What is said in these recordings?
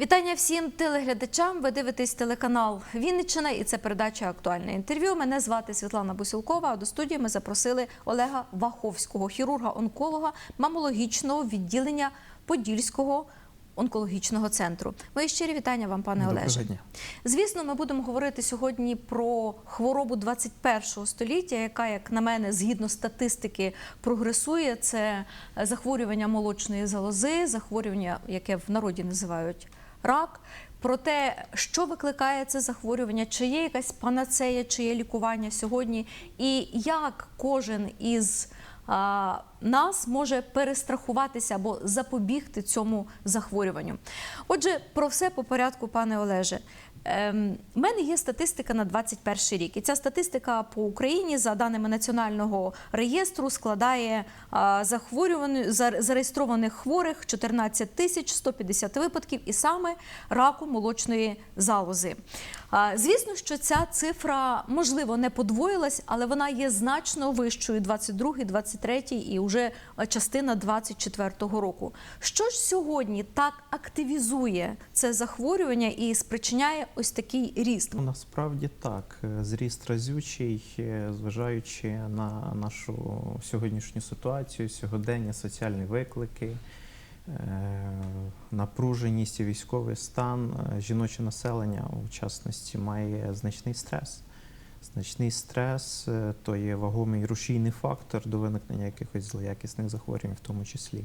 Вітання всім телеглядачам. Ви дивитесь телеканал Вінниччина і це передача Актуальне інтерв'ю. Мене звати Світлана Бусілкова. А до студії ми запросили Олега Ваховського, хірурга-онколога мамологічного відділення Подільського онкологічного центру. Мої щирі вітання вам, пане Доброго Олеже. дня. Звісно, ми будемо говорити сьогодні про хворобу 21 століття, яка, як на мене, згідно статистики, прогресує. Це захворювання молочної залози, захворювання, яке в народі називають рак. Про те, що викликає це захворювання, чи є якась панацея, чи є лікування сьогодні, і як кожен із нас може перестрахуватися або запобігти цьому захворюванню. Отже, про все по порядку, пане Олеже. Ем, У мене є статистика на 21 рік, і ця статистика по Україні за даними національного реєстру складає зареєстрованих хворих 14 тисяч 150 випадків, і саме раку молочної залози. Звісно, що ця цифра можливо не подвоїлась, але вона є значно вищою 22, 23 і вже частина 24 року. Що ж сьогодні так активізує це захворювання і спричиняє ось такий ріст? Насправді так, Е, зріст разючий, е, зважаючи на нашу сьогоднішню ситуацію, сьогодення, соціальні виклики, е, напруженість і військовий стан, е, жіноче населення у частності має значний стрес. Значний стрес е, то є вагомий рушійний фактор до виникнення якихось злоякісних захворювань, в тому числі.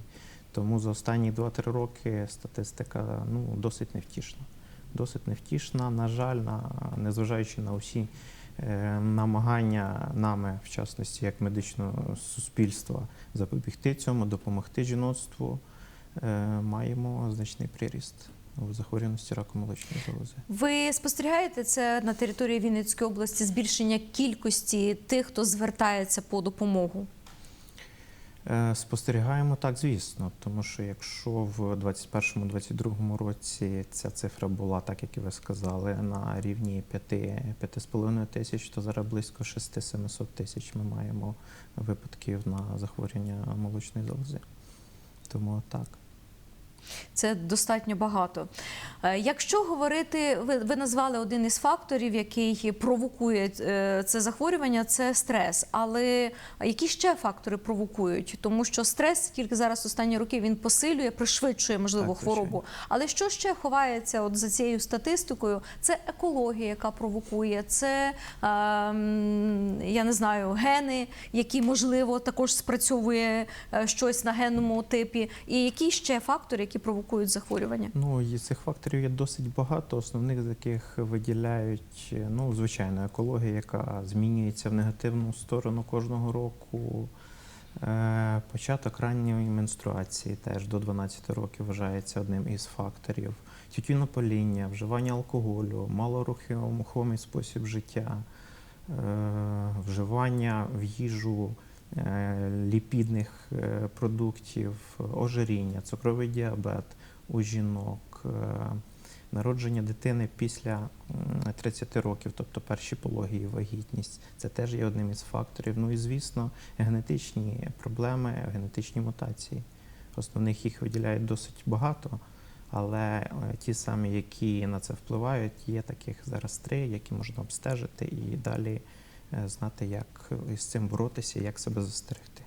Тому за останні 2-3 роки статистика ну, досить невтішна. Досить невтішна, на жаль, на, незважаючи на усі е, намагання нами, в частності як медичного суспільства, запобігти цьому, допомогти жіноцтву, е, маємо значний приріст у захворюваності раку молочної залози. Ви спостерігаєте це на території Вінницької області збільшення кількості тих, хто звертається по допомогу? Е, Спостерігаємо так, звісно, тому що якщо в 2021-2022 році ця цифра була, так як і ви сказали, на рівні 5-5,5 тисяч, то зараз близько 6-700 тисяч ми маємо випадків на захворювання молочної залози. Тому так. Це достатньо багато. Е, Якщо говорити, ви, ви назвали один із факторів, який провокує е, це захворювання, це стрес. Але які ще фактори провокують? Тому що стрес тільки зараз останні роки він посилює, пришвидшує можливо Так, хворобу. Але що ще ховається от за цією статистикою? Це екологія, яка провокує, це е, я не знаю, гени, які можливо також спрацьовує е, щось на генному типі. І які ще фактори, які провокують захворювання? Ну, і цих факторів є досить багато. Основних з яких виділяють, е, ну, звичайно, екологія, яка змінюється в негативну сторону кожного року. Е, Початок ранньої менструації теж до 12 років вважається одним із факторів. Тютюнопаління, вживання алкоголю, малорухомий спосіб життя, е, вживання в їжу ліпідних е, продуктів, ожиріння, цукровий діабет у жінок, е, народження дитини після 30 років, тобто перші пологи і вагітність. Це теж є одним із факторів. Ну і звісно, генетичні проблеми, генетичні мутації. Основних їх виділяють досить багато. Але е, ті самі, які на це впливають, є таких зараз три, які можна обстежити і далі е, знати, як із цим боротися, як себе застерегти.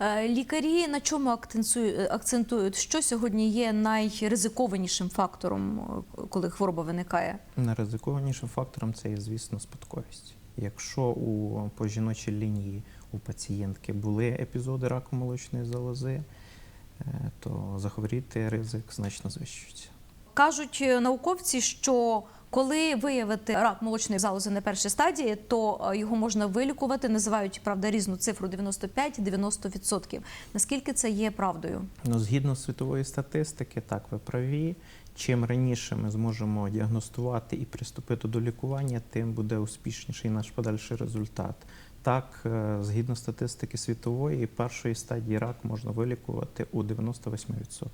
Е, Лікарі на чому акцентують, акцентують, що сьогодні є найризикованішим фактором, е, коли хвороба виникає? Найризикованішим фактором це є, звісно, спадковість. Якщо у по жіночій лінії у пацієнтки були епізоди раку молочної залози, е, то захворіти ризик значно звищується. Кажуть е, науковці, що коли виявити рак молочної залози на першій стадії, то е, його можна вилікувати. Називають правда різну цифру 95-90%. Наскільки це є правдою? Ну, згідно світової статистики, так ви праві. Чим раніше ми зможемо діагностувати і приступити до лікування, тим буде успішніший наш подальший результат. Так, е, згідно статистики світової, першої стадії рак можна вилікувати у 98%.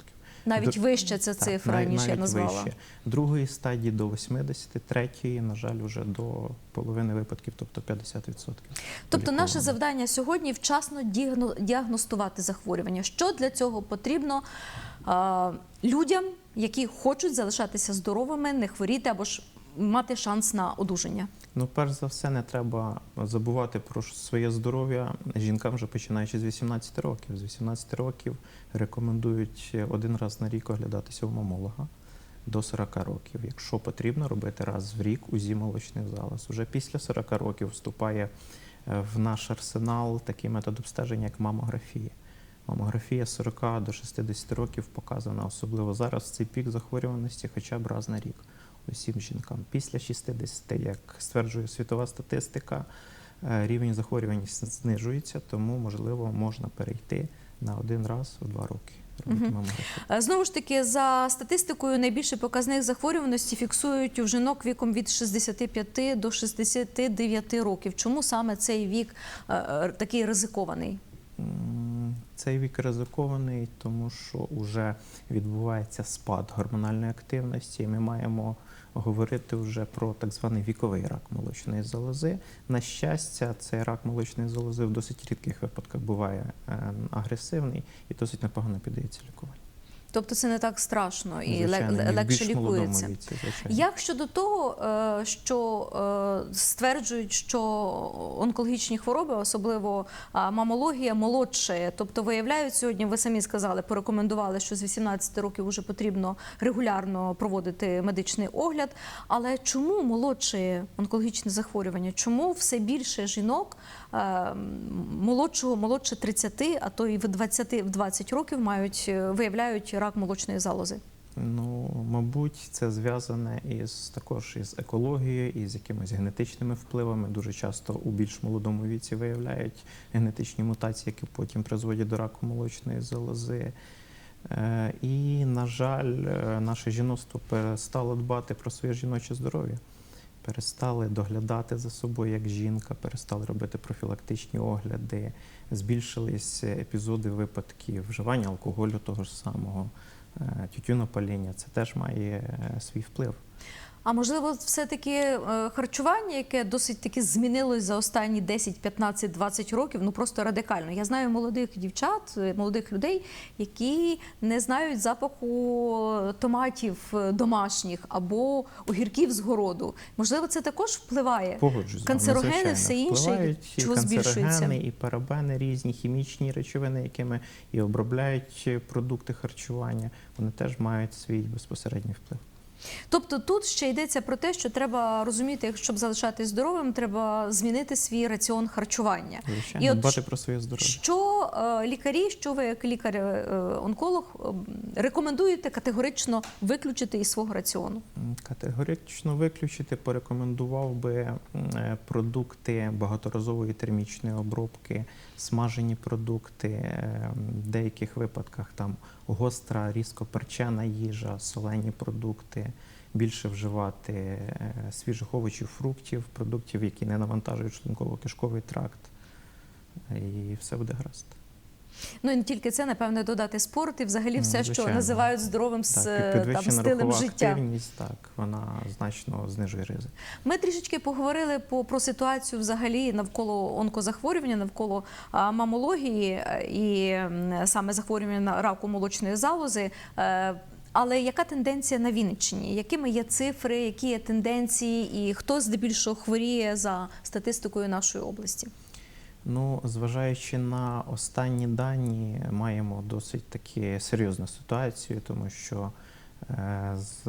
Навіть До- вища ця Так, цифра, навіть- ніж я назвала. вище. Другої стадії до 80, третьої, на жаль, вже до половини випадків, тобто 50%. Тобто, наше завдання сьогодні вчасно діагностувати захворювання. Що для цього потрібно е, людям, які хочуть залишатися здоровими, не хворіти або ж мати шанс на одужання? Ну, перш за все, не треба забувати про своє здоров'я жінкам вже починаючи з 18 років. З 18 років рекомендують один раз на рік оглядатися у мамолога до 40 років. Якщо потрібно, робити раз в рік УЗІ молочних залоз. Уже після 40 років вступає е, в наш арсенал такий метод обстеження, як мамографія. Мамографія з 40 до 60 років показана, особливо зараз цей пік захворюваності хоча б раз на рік усім жінкам. Після 60, як стверджує світова статистика, е, рівень захворюваності знижується, тому можливо можна перейти на один раз у два роки. Знову ж таки, за статистикою, найбільший показник захворюваності фіксують у жінок віком від 65 до 69 років. Чому саме цей вік е, е, такий ризикований? Цей вік ризикований, тому що вже відбувається спад гормональної активності, ми маємо говорити вже про так званий віковий рак молочної залози. На щастя, цей рак молочної залози в досить рідких випадках буває е, агресивний і досить непогано піддається лікуванню. Тобто це не так страшно і Звичайно, легше лікується. віці. Як щодо того, е, що е, стверджують, що онкологічні хвороби, особливо мамологія, молодшає, тобто виявляють сьогодні, ви самі сказали, порекомендували, що з 18 років вже потрібно регулярно проводити медичний огляд. Але чому молодшає онкологічне захворювання? Чому все більше жінок молодшого, молодше 30, а то і в 20, в 20 років мають е, виявляють рак молочної залози? Ну, мабуть, це зв'язане із також із екологією, і з якимись генетичними впливами. Дуже часто у більш молодому віці виявляють генетичні мутації, які потім призводять до раку молочної залози. Е, І, на жаль, е, наше жіноцтво перестало дбати про своє жіноче здоров'я. Перестали доглядати за собою як жінка, перестали робити профілактичні огляди, збільшились епізоди випадків вживання алкоголю того ж самого, е, тютюнопаління. Це теж має е, свій вплив. А можливо, все-таки е, харчування, яке досить таки змінилось за останні 10, 15, 20 років, ну просто радикально. Я знаю молодих дівчат, е, молодих людей, які не знають запаху томатів е, домашніх або огірків з городу. Можливо, це також впливає. Вами, Канцерогени, звичайно, все інше, чого збільшується? і парабени, різні хімічні речовини, якими і обробляють продукти харчування. Вони теж мають свій безпосередній вплив. Тобто тут ще йдеться про те, що треба розуміти, щоб залишатись здоровим, треба змінити свій раціон харчування. Звичайно, І от дбати про своє здоров'я. Що е, лікарі, що ви як лікар-онколог рекомендуєте категорично виключити із свого раціону? Категорично виключити порекомендував би е, продукти багаторазової термічної обробки, смажені продукти, е, в деяких випадках там гостра, різко перчена їжа, солені продукти. Більше вживати е, свіжих овочів, фруктів, продуктів, які не навантажують шлунково-кишковий тракт, і все буде гаразд. Ну і не тільки це, напевне, додати спорт і взагалі Ну, все, що називають здоровим з Так, е, і там, стилем життя. активність, так, вона значно знижує ризик. Ми трішечки поговорили по про ситуацію взагалі навколо онкозахворювання, навколо а, мамології е, і саме захворювання на раку молочної залози. Е, Але яка тенденція на Вінниччині? Якими є цифри, які є тенденції, і хто здебільшого хворіє за статистикою нашої області? Ну, зважаючи на останні дані, маємо досить таки серйозну ситуацію, тому що е, з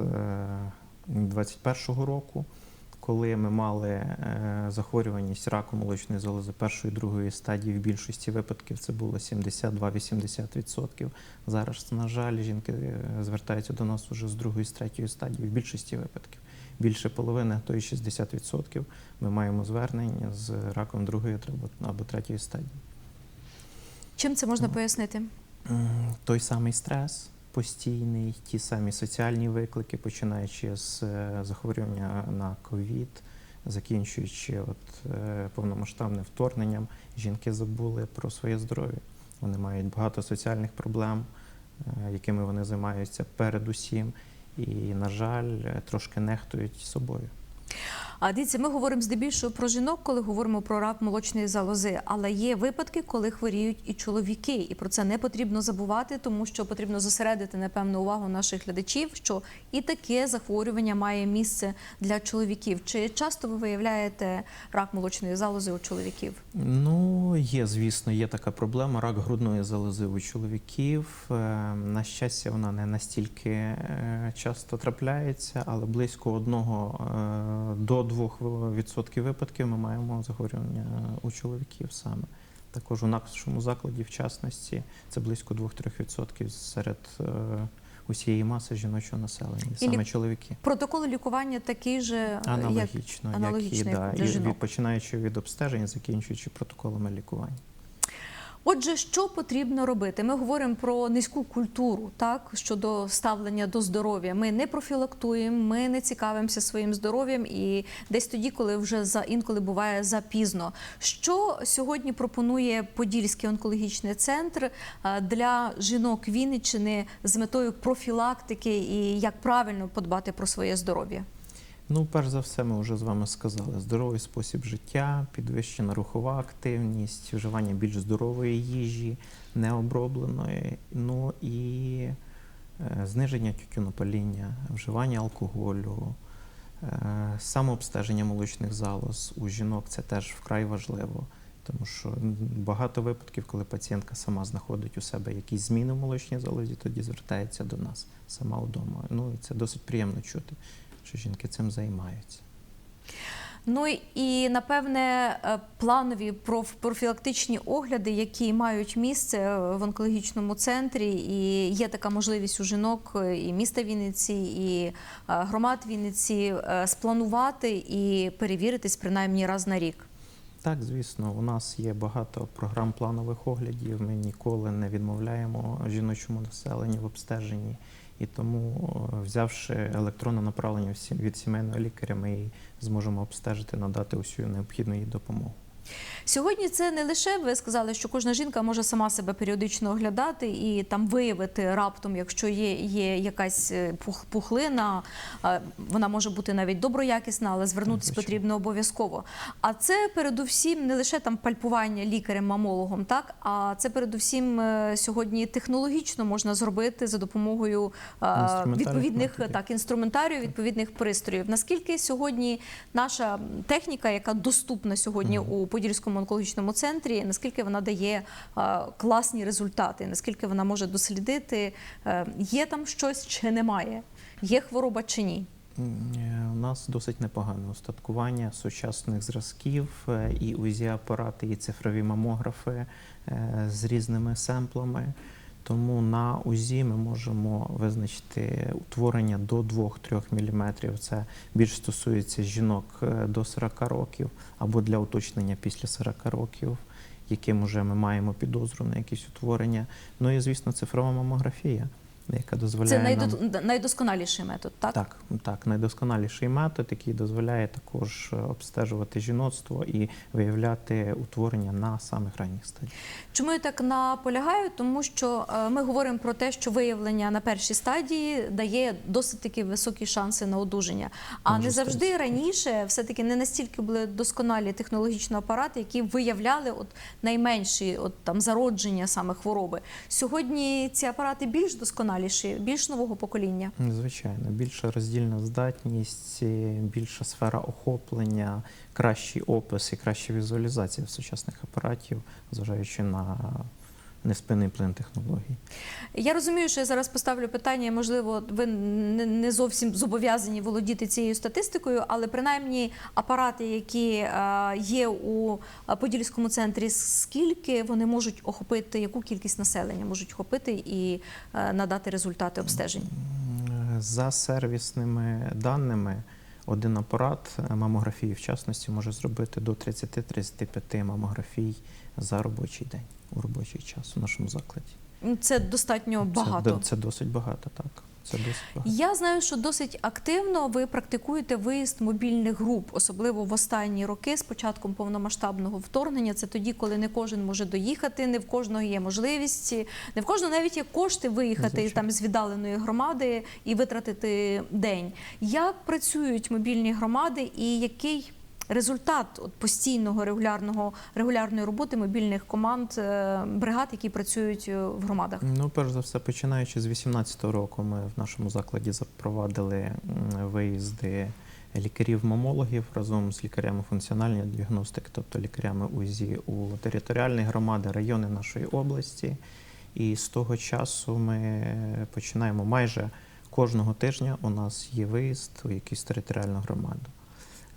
2021 року, коли ми мали е, захворюваність раку молочної залози першої і другої стадії, в більшості випадків це було 72-80%. Зараз, на жаль, жінки е, звертаються до нас уже з другої з третьої стадії, в більшості випадків. Більше половини, а то й 60% ми маємо звернень з раком другої або- третьої стадії. Чим це можна пояснити? Той самий стрес постійний, ті самі соціальні виклики, починаючи з е, захворювання на ковід, закінчуючи от, е, повномасштабним вторгненням, жінки забули про своє здоров'я. Вони мають багато соціальних проблем, е, якими вони займаються передусім, і, на жаль, трошки нехтують собою. А дивіться, ми говоримо здебільшого про жінок, коли говоримо про рак молочної залози, але є випадки, коли хворіють і чоловіки, і про це не потрібно забувати, тому що потрібно зосередити напевно увагу наших глядачів, що і таке захворювання має місце для чоловіків. Чи часто ви виявляєте рак молочної залози у чоловіків? Ну, є, звісно, є така проблема. Рак грудної залози у чоловіків. Е, На щастя, вона не настільки е, часто трапляється, але близько одного е, до двох відсотків випадків ми маємо захворювання у чоловіків саме. Також у нашому закладі, в частності, це близько 2-3% серед е, усієї маси жіночого населення, саме лі- чоловіки. Протокол лікування такий же, аналогічно, як Аналогічно, як і, да, для і жінок. від, починаючи від обстежень, закінчуючи протоколами лікування. Отже, що потрібно робити? Ми говоримо про низьку культуру, так щодо ставлення до здоров'я. Ми не профілактуємо, ми не цікавимося своїм здоров'ям, і десь тоді, коли вже за інколи буває запізно. Що сьогодні пропонує Подільський онкологічний центр е, для жінок Вінниччини з метою профілактики і як правильно подбати про своє здоров'я? Ну, перш за все, ми вже з вами сказали: здоровий спосіб життя, підвищена рухова активність, вживання більш здорової їжі, необробленої, ну і е, зниження тютюнопаління, вживання алкоголю, е, самообстеження молочних залоз у жінок це теж вкрай важливо. Тому що багато випадків, коли пацієнтка сама знаходить у себе якісь зміни в молочній залозі, тоді звертається до нас сама вдома. Ну і це досить приємно чути, що жінки цим займаються. Ну і напевне е, планові проф- профілактичні огляди, які мають місце е, в онкологічному центрі, і є така можливість у жінок е, і міста Вінниці, і громад Вінниці спланувати і перевіритись принаймні раз на рік. Так, звісно, у нас є багато програм планових оглядів. Ми ніколи не відмовляємо жіночому населенню в обстеженні. І тому, е, взявши електронне направлення від сімейного лікаря, ми зможемо обстежити, надати усю необхідну їй допомогу. Сьогодні це не лише ви сказали, що кожна жінка може сама себе періодично оглядати і там виявити раптом, якщо є, є якась е, пухлина, вона може бути навіть доброякісна, але звернутися потрібно обов'язково. А це передусім не лише там пальпування лікарем-мамологом, так? А це передусім е, сьогодні технологічно можна зробити за допомогою е, відповідних так інструментарію, відповідних пристроїв. Наскільки сьогодні наша техніка, яка доступна сьогодні у Подільському онкологічному центрі, наскільки вона дає е, класні результати, наскільки вона може дослідити, е, є там щось чи немає, є хвороба чи ні? Е, У нас досить непогане устаткування сучасних зразків, і УЗІ-апарати, і цифрові мамографи з різними семплами. Тому на УЗІ ми можемо визначити утворення до 2-3 мм. Це більш стосується жінок е, до 40 років або для уточнення після 40 років, яким вже ми маємо підозру на якісь утворення. Ну і звісно, цифрова мамографія, яка дозволяє Це нам... найдосконаліший метод, так? Так, так, найдосконаліший метод, який дозволяє також е, обстежувати жіноцтво і виявляти утворення на самих ранніх стадіях. Чому я так наполягаю? Тому що е, ми говоримо про те, що виявлення на першій стадії дає досить таки високі шанси на одужання. А Може не завжди статися. раніше все-таки не настільки були досконалі технологічні апарати, які виявляли от найменші от там зародження саме хвороби. Сьогодні ці апарати більш досконаліші, більш нового покоління. Звичайно, більша роздільна здатність, більша сфера охоплення, кращий опис і краща візуалізація сучасних апаратів, зважаючи на неспинний плин технологій. Я розумію, що я зараз поставлю питання. Можливо, ви не зовсім зобов'язані володіти цією статистикою, але принаймні апарати, які е, є у е, Подільському центрі, скільки вони можуть охопити, яку кількість населення можуть охопити і е, надати результати обстежень? За сервісними даними, один апарат е, мамографії, в частності, може зробити до 30-35 мамографій за робочий день у робочий час у нашому закладі. Це достатньо багато. Це, це досить багато, так. Це досить. Я знаю, що досить активно ви практикуєте виїзд мобільних груп, особливо в останні роки з початком повномасштабного вторгнення. Це тоді, коли не кожен може доїхати, не в кожного є можливість, не в кожного навіть є кошти виїхати там з віддаленої громади і витратити день. Як працюють мобільні громади і який результат от постійного регулярного регулярної роботи мобільних команд е, бригад, які працюють е, в громадах? Ну, перш за все, починаючи з 18-го року, ми в нашому закладі запровадили виїзди лікарів-мамологів разом з лікарями функціональної діагностики, тобто лікарями УЗІ у територіальні громади, райони нашої області. І з того часу ми починаємо майже кожного тижня. У нас є виїзд у якусь територіальну громаду.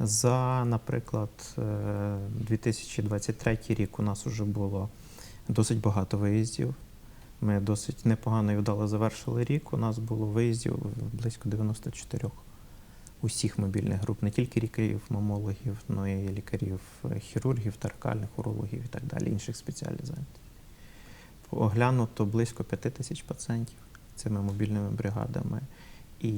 За, наприклад, е, 2023 рік у нас вже було досить багато виїздів. Ми досить непогано і вдало завершили рік. У нас було виїздів близько 94 усіх мобільних груп, не тільки лікарів, мамологів, але й лікарів, е, хірургів, таракальних, урологів і так далі, інших спеціалізацій. Оглянуто близько 5 тисяч пацієнтів цими мобільними бригадами. І,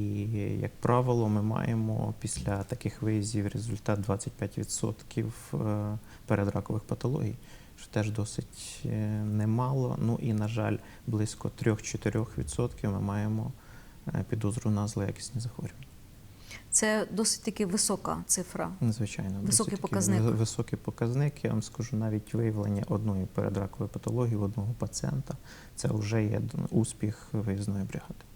як правило, ми маємо після таких виїздів результат 25% е, передракових патологій, що теж досить е, немало. Ну і, на жаль, близько 3-4% ми маємо е, підозру на злоякісні захворювання. Це досить таки висока цифра. Звичайно, Високий показник. Високий показник. Я вам скажу, навіть виявлення одної передракової патології одного пацієнта це вже є успіх виїзної бригади.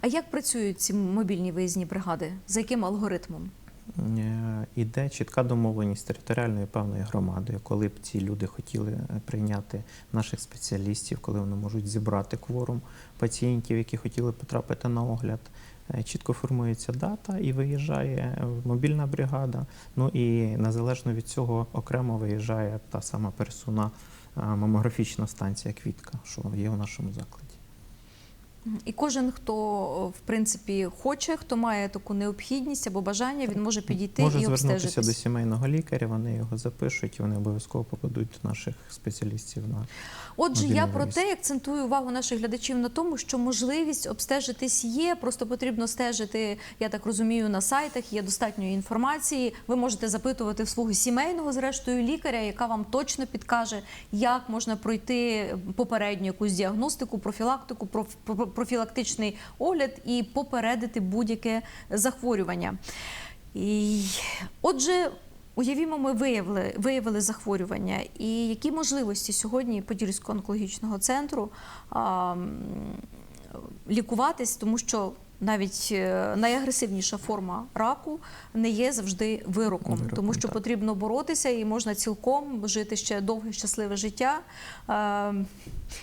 А як працюють ці мобільні виїзні бригади? За яким алгоритмом? Е, Іде чітка домовленість з територіальною певною громадою, коли б ці люди хотіли е, прийняти наших спеціалістів, коли вони можуть зібрати кворум пацієнтів, які хотіли потрапити на огляд. Е, Чітко формується дата і виїжджає мобільна бригада. Ну і незалежно від цього окремо виїжджає та сама пересувна е, мамографічна станція Квітка, що є у нашому закладі. І кожен, хто в принципі хоче, хто має таку необхідність або бажання, він може підійти Може і звернутися до сімейного лікаря, вони його запишуть, і вони обов'язково попадуть до наших спеціалістів на Отже, я про виїзд. те, акцентую увагу наших глядачів на тому, що можливість обстежитись є. Просто потрібно стежити, я так розумію, на сайтах є достатньо інформації. Ви можете запитувати в свого сімейного, зрештою, лікаря, яка вам точно підкаже, як можна пройти попередню якусь діагностику, профілактику, проф- про- профілактичний огляд і попередити будь-яке захворювання. І, отже, уявімо, ми виявили, виявили захворювання. І які можливості сьогодні Подільського онкологічного центру а, лікуватись, тому що навіть е, найагресивніша форма раку не є завжди вироком, Вироком, тому що так. потрібно боротися і можна цілком жити ще довге щасливе життя е,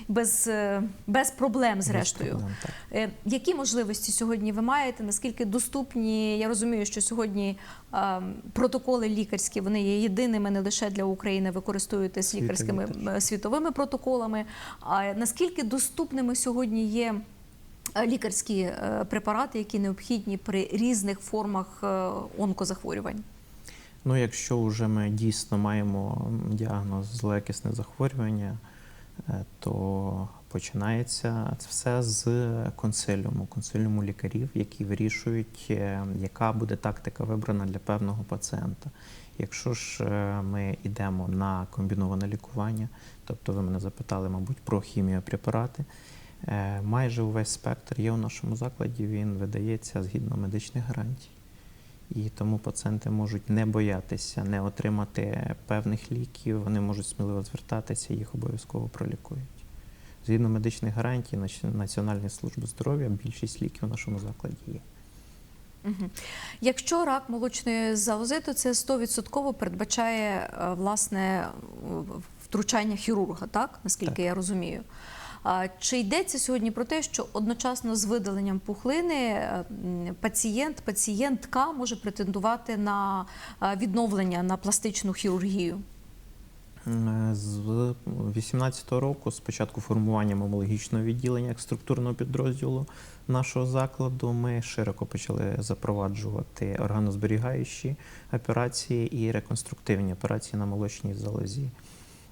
без, е, без проблем, зрештою. Без проблем, Які можливості сьогодні ви маєте? Наскільки доступні? Я розумію, що сьогодні протоколи лікарські вони є єдиними не лише для України. Ви користуєтесь лікарськими світовими протоколами. А наскільки доступними сьогодні є? Е, Лікарські е, препарати, які необхідні при різних формах е, онкозахворювань. Ну, якщо вже ми дійсно маємо діагноз злоякісне захворювання, то починається це все з консиліуму, консиліуму лікарів, які вирішують, яка буде тактика вибрана для певного пацієнта. Якщо ж ми йдемо на комбіноване лікування, тобто ви мене запитали, мабуть, про хіміопрепарати, майже увесь спектр є у нашому закладі, він видається згідно медичних гарантій. І тому пацієнти можуть не боятися не отримати певних ліків, вони можуть сміливо звертатися, їх обов'язково пролікують. Згідно медичних гарантій Національної служби здоров'я, більшість ліків у нашому закладі є. Якщо рак молочної залози, то це 100% передбачає е, власне втручання хірурга, так наскільки Так. я розумію. Чи йдеться сьогодні про те, що одночасно з видаленням пухлини е, пацієнт, пацієнтка може претендувати на е, відновлення на пластичну хірургію? Е, З 2018 року, з початку формування мамологічного відділення як структурного підрозділу нашого закладу, ми широко почали запроваджувати органозберігаючі операції і реконструктивні операції на молочній залозі.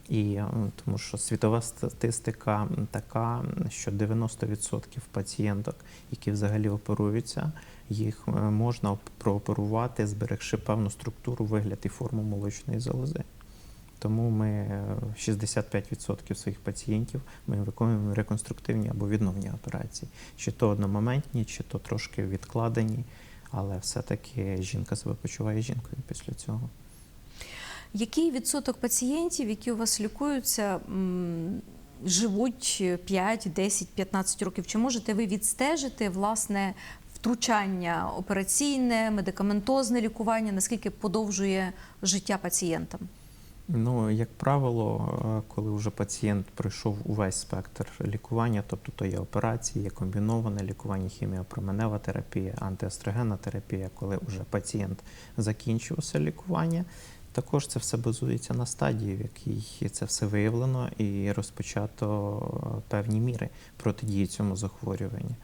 І е, тому що світова статистика така, що 90% пацієнток, які взагалі оперуються, їх е, можна прооперувати, зберегши певну структуру, вигляд і форму молочної залози. Тому ми е, 65% своїх пацієнтів ми виконуємо реконструктивні або відновні операції, чи то одномоментні, чи то трошки відкладені, але все-таки жінка себе почуває жінкою після цього. Який відсоток пацієнтів, які у вас лікуються, живуть 5, 10, 15 років? Чи можете ви відстежити власне втручання операційне, медикаментозне лікування, наскільки подовжує життя пацієнтам? Ну, як правило, е, коли вже пацієнт пройшов увесь спектр лікування, тобто то є операції, є комбіноване лікування, хіміопроменева терапія, антиестрогенна терапія, коли вже пацієнт закінчився лікування, також це все базується на стадії, в якій це все виявлено і розпочато е, певні міри протидії цьому захворюванню.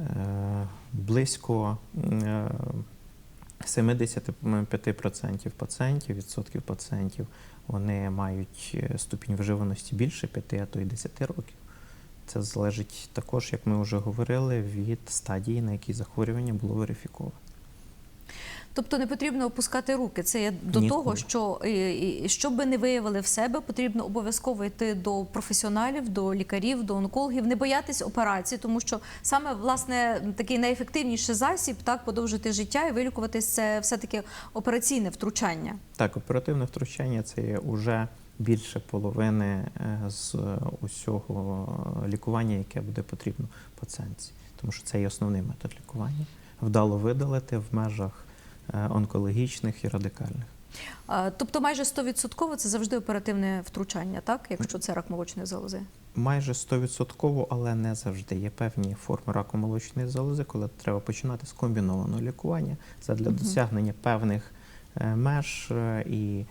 Е, Близько е, 75% пацієнтів, відсотків пацієнтів, вони мають е, ступінь виживаності більше 5, а то й 10 років. Це залежить також, як ми вже говорили, від стадії, на якій захворювання було верифіковане. Тобто не потрібно опускати руки. Це є до Ніколи. того, що щоб ви не виявили в себе, потрібно обов'язково йти до професіоналів, до лікарів, до онкологів, не боятись операції, тому що саме власне такий найефективніший засіб так подовжити життя і вилікуватись це все таки операційне втручання. Так, оперативне втручання це є уже більше половини е, з усього лікування, яке буде потрібно пацієнтці. Тому що це є основний метод лікування. Вдало видалити в межах онкологічних і радикальних. Тобто майже 100% це завжди оперативне втручання, так, якщо це рак молочної залози. Майже 100%, але не завжди. Є певні форми раку молочної залози, коли треба починати з комбінованого лікування задля Мгм. досягнення певних е, меж е, і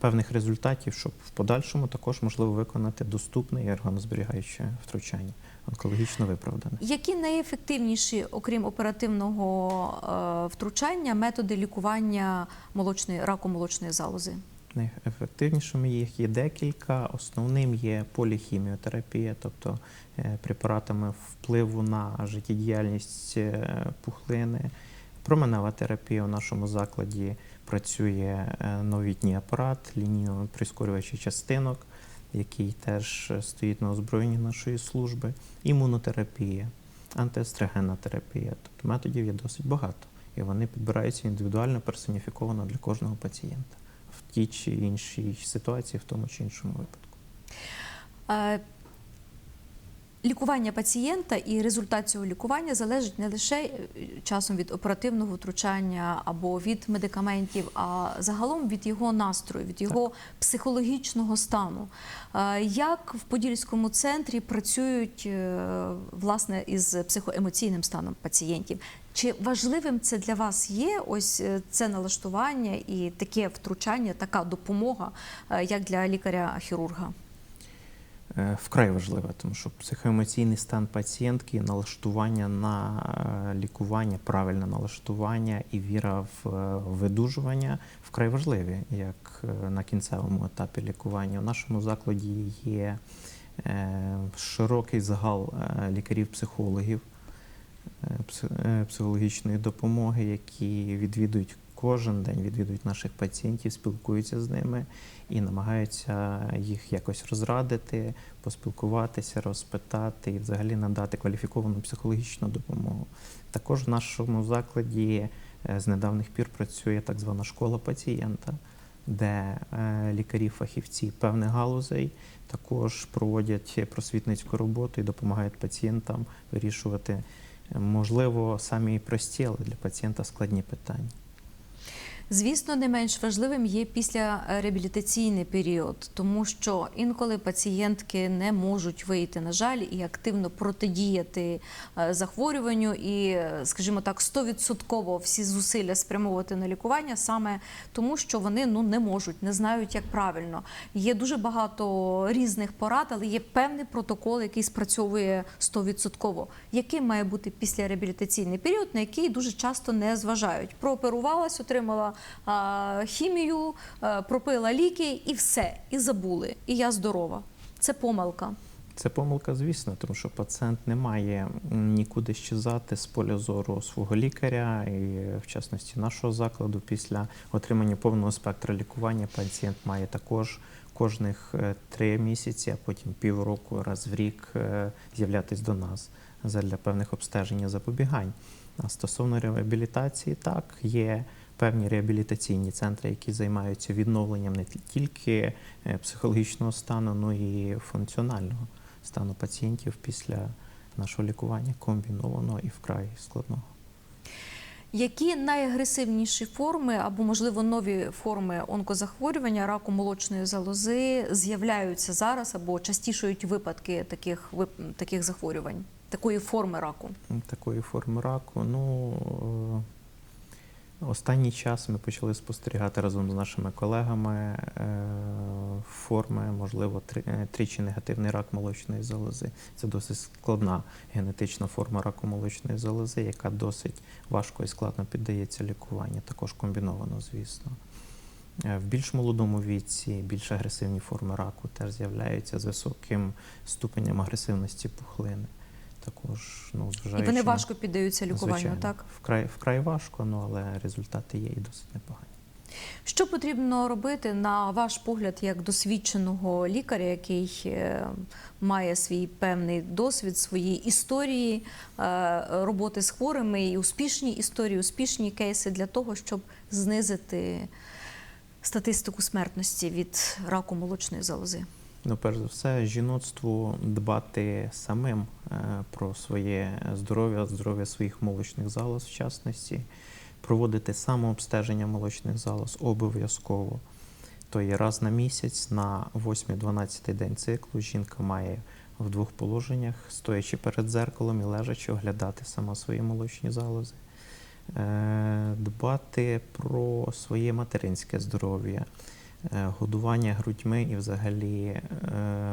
певних результатів, щоб в подальшому також можливо виконати доступне і органозберігаюче втручання, онкологічно виправдане. Які найефективніші, окрім оперативного е, втручання, методи лікування молочної раку молочної залози? Найефективнішими їх є декілька. Основним є поліхіміотерапія, тобто е, препаратами впливу на життєдіяльність е, пухлини. Променева терапія у нашому закладі працює новітній апарат, лінійно прискорювачі частинок, який теж стоїть на озброєнні нашої служби. Імунотерапія, антиестрогенна терапія. Тобто методів є досить багато, і вони підбираються індивідуально персоніфіковано для кожного пацієнта в тій чи іншій ситуації, в тому чи іншому випадку. Лікування пацієнта і результат цього лікування залежить не лише е, часом від оперативного втручання або від медикаментів, а загалом від його настрою, від його психологічного стану. Е, Як в Подільському центрі працюють е, власне із психоемоційним станом пацієнтів? Чи важливим це для вас є? Ось це налаштування і таке втручання, така допомога, як для лікаря-хірурга? Е, Вкрай важливе, тому що психоемоційний стан пацієнтки, налаштування на е, лікування, правильне налаштування і віра в е, видужування вкрай важливі, як на кінцевому етапі лікування. У нашому закладі є широкий загал лікарів-психологів пси- психологічної допомоги, які відвідують кожен день, відвідують наших пацієнтів, спілкуються з ними і намагаються їх якось розрадити, поспілкуватися, розпитати і взагалі надати кваліфіковану психологічну допомогу. Також в нашому закладі е, з недавніх пір працює так звана школа пацієнта, де е, лікарі-фахівці певних галузей також проводять просвітницьку роботу і допомагають пацієнтам вирішувати, е, можливо, самі прості, але для пацієнта складні питання. Звісно, не менш важливим є після реабілітаційний період, тому що інколи пацієнтки не можуть вийти, на жаль, і активно протидіяти е, захворюванню, і, е, скажімо так, 100% всі зусилля спрямовувати на лікування саме тому, що вони ну не можуть, не знають, як правильно. Є дуже багато різних порад, але є певний протокол, який спрацьовує 100%. Яким має бути після реабілітаційний період, на який дуже часто не зважають. Прооперувалась, отримала хімію, е, пропила ліки і все, і забули. І я здорова. Це помилка. Це помилка, звісно, тому що пацієнт не має нікуди щезати з поля зору свого лікаря, і в частності нашого закладу. Після отримання повного спектра лікування пацієнт має також кожних е, три місяці, а потім півроку, раз в рік е, з'являтись до нас для певних обстежень і запобігань. А стосовно реабілітації, так є певні реабілітаційні центри, які займаються відновленням не тільки е, психологічного стану, але і функціонального стану пацієнтів після нашого лікування комбінованого і вкрай складного. Які найагресивніші форми або, можливо, нові форми онкозахворювання раку молочної залози з'являються зараз або частішують випадки таких, таких захворювань, такої форми раку? Такої форми раку. Ну е, останній час ми почали спостерігати разом з нашими колегами е, форми, можливо, е, тричі негативний рак молочної залози. Це досить складна генетична форма раку молочної залози, яка досить важко і складно піддається лікуванню, також комбіновано, звісно. Е, В більш молодому віці більш агресивні форми раку теж з'являються з високим ступенем агресивності пухлини. Також, ну, І вони важко піддаються лікуванню, Звичайно, так? Вкрай, вкрай важко, ну, але результати є і досить непогані. Що потрібно робити на ваш погляд як досвідченого лікаря, який е, має свій певний досвід, свої історії е, роботи з хворими і успішні історії, успішні кейси для того, щоб знизити статистику смертності від раку молочної залози? Ну, перш за все, жіноцтву дбати самим е, про своє здоров'я, здоров'я своїх молочних залоз, в частності, проводити самообстеження молочних залоз обов'язково. То є раз на місяць, на 8-12 день циклу жінка має в двох положеннях, стоячи перед дзеркалом і лежачи, оглядати сама свої молочні залози. Е, Дбати про своє материнське здоров'я, годування грудьми і взагалі е,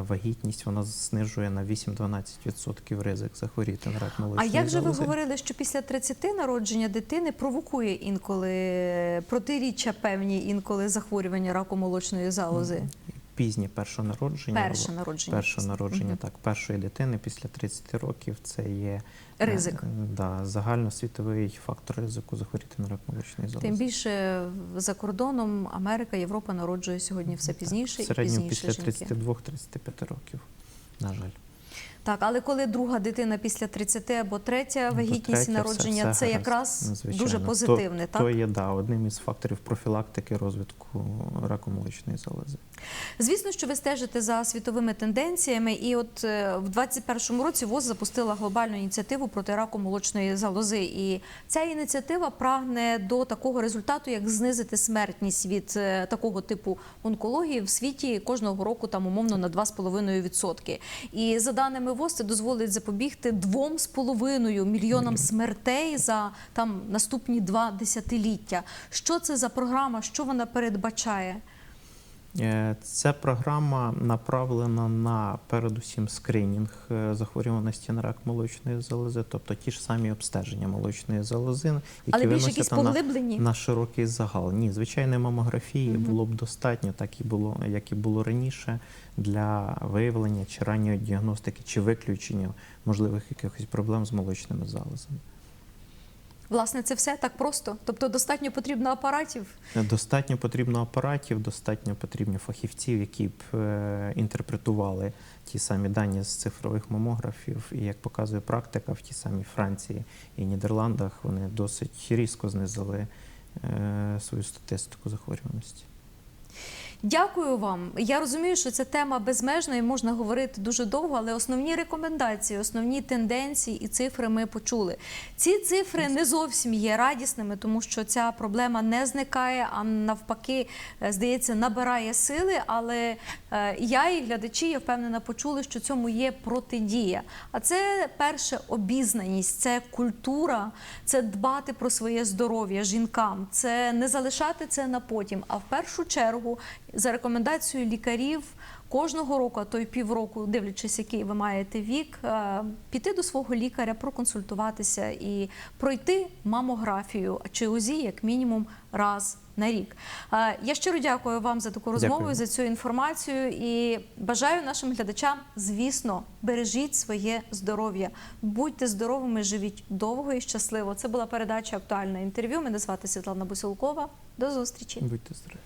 вагітність вона знижує на 8-12% ризик захворіти на рак А як же ви залози. говорили, що після 30 народження дитини провокує інколи протиріччя певні інколи захворювання раку молочної залози? Пізнє перше народження. Перше народження. Перше народження, так, першої дитини після 30 років це є Ризик. е, да, загальносвітовий фактор ризику захворіти на рак молочної залози. Тим більше за кордоном Америка, Європа народжує сьогодні все Так, пізніше в і середньому пізніше після жінки. 32-35 років, на жаль. Так, але коли друга дитина після 30 або третя Ну, вагітність і народження, все- все це гаразд. якраз Ну, звичайно. дуже То- позитивне, так? То є да, одним із факторів профілактики розвитку раку молочної залози. Звісно, що ви стежите за світовими тенденціями, і от е, в 2021 році ВОЗ запустила глобальну ініціативу проти раку молочної залози. І ця ініціатива прагне до такого результату, як знизити смертність від е, такого типу онкології в світі кожного року там умовно на 2,5%. І за даними ВОЗ, це дозволить запобігти 2,5 мільйонам смертей за там наступні два десятиліття. Що це за програма? Що вона передбачає? Е, Ця програма направлена на передусім скринінг е, захворюваності на рак молочної залози, тобто ті ж самі обстеження молочної залози, які Але якісь виносяться на, поглиблені? на широкий загал. Ні, звичайної мамографії Мгм. було б достатньо, так і було, як і було раніше, для виявлення чи ранньої діагностики чи виключення можливих якихось проблем з молочними залозами. Власне, це все так просто. Тобто достатньо потрібно апаратів. Достатньо потрібно апаратів, достатньо потрібно фахівців, які б е, інтерпретували ті самі дані з цифрових мамографів. І як показує практика, в тій самій Франції і Нідерландах вони досить різко знизили е, свою статистику захворюваності. Дякую вам. Я розумію, що ця тема безмежна і можна говорити дуже довго, але основні рекомендації, основні тенденції і цифри ми почули. Ці цифри не зовсім є радісними, тому що ця проблема не зникає, а навпаки, е, здається, набирає сили. Але е, я і глядачі, я впевнена, почули, що цьому є протидія. А це перше обізнаність, це культура, це дбати про своє здоров'я жінкам, це не залишати це на потім, а в першу чергу за рекомендацією лікарів кожного року, а то й півроку, дивлячись, який ви маєте вік, е, піти до свого лікаря, проконсультуватися і пройти мамографію чи УЗІ як мінімум раз на рік. Е, Я щиро дякую вам за таку розмову, Дякую. за цю інформацію і бажаю нашим глядачам, звісно, бережіть своє здоров'я, будьте здоровими, живіть довго і щасливо. Це була передача актуальне інтерв'ю. Мене звати Світлана Бусілкова. До зустрічі. Будьте здорові.